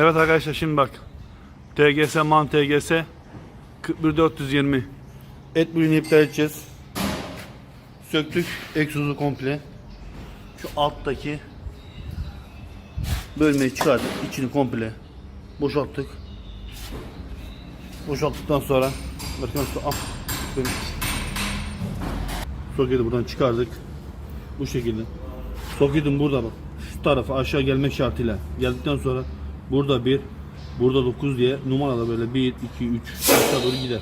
Evet arkadaşlar şimdi bak. TGS MAN TGS 41420 Et bölümünü iptal edeceğiz. Söktük egzozu komple. Şu alttaki bölmeyi çıkardık. içini komple boşalttık. Boşalttıktan sonra bakın şu bölüm. Soketi buradan çıkardık. Bu şekilde. Soketin burada bak. Şu tarafa aşağı gelmek şartıyla. Geldikten sonra burada bir, burada 9 diye numarada böyle 1, 2, 3 aşağı doğru gider.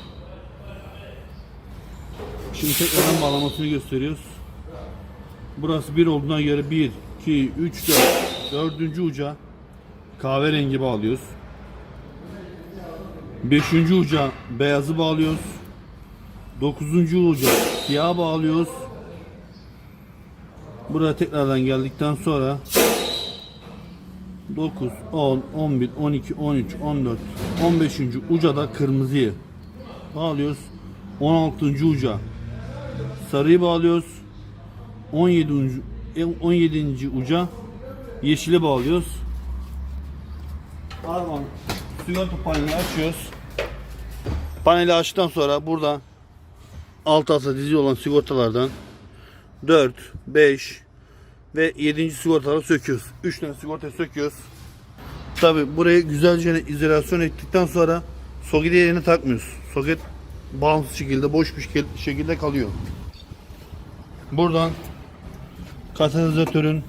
Şimdi tekrardan bağlamasını gösteriyoruz. Burası bir olduğuna göre 1, 2, 3, 4. Dördüncü uca kahverengi bağlıyoruz. Beşinci uca beyazı bağlıyoruz. Dokuzuncu uca siyah bağlıyoruz. Buraya tekrardan geldikten sonra 9, 10, 11, 12, 13, 14, 15. uca da kırmızıyı bağlıyoruz. 16. uca sarıyı bağlıyoruz. 17. ucu- 17. uca yeşili bağlıyoruz. Arabanın sigorta panelini açıyoruz. Paneli açtıktan sonra burada alt alta dizi olan sigortalardan 4, 5 ve 7. sigortaları söküyoruz. 3 tane sigortayı söküyoruz. Tabi burayı güzelce izolasyon ettikten sonra soketi yerine takmıyoruz. Soket bağımsız şekilde boş bir şekil- şekilde kalıyor. Buradan katalizatörün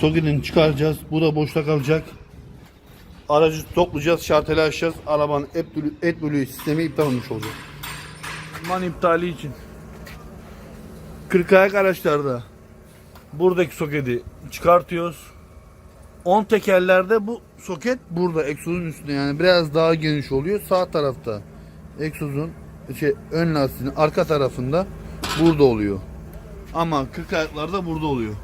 soketini çıkaracağız. Bu da boşta kalacak. Aracı toplayacağız, şarteli açacağız. Arabanın et bölü sistemi iptal olmuş olacak. MAN iptali için. 40 ayak araçlarda Buradaki soketi çıkartıyoruz. 10 tekerlerde bu soket burada egzozun üstünde yani biraz daha geniş oluyor. Sağ tarafta egzozun şey ön lastiğin arka tarafında burada oluyor. Ama 40 ayaklarda burada oluyor.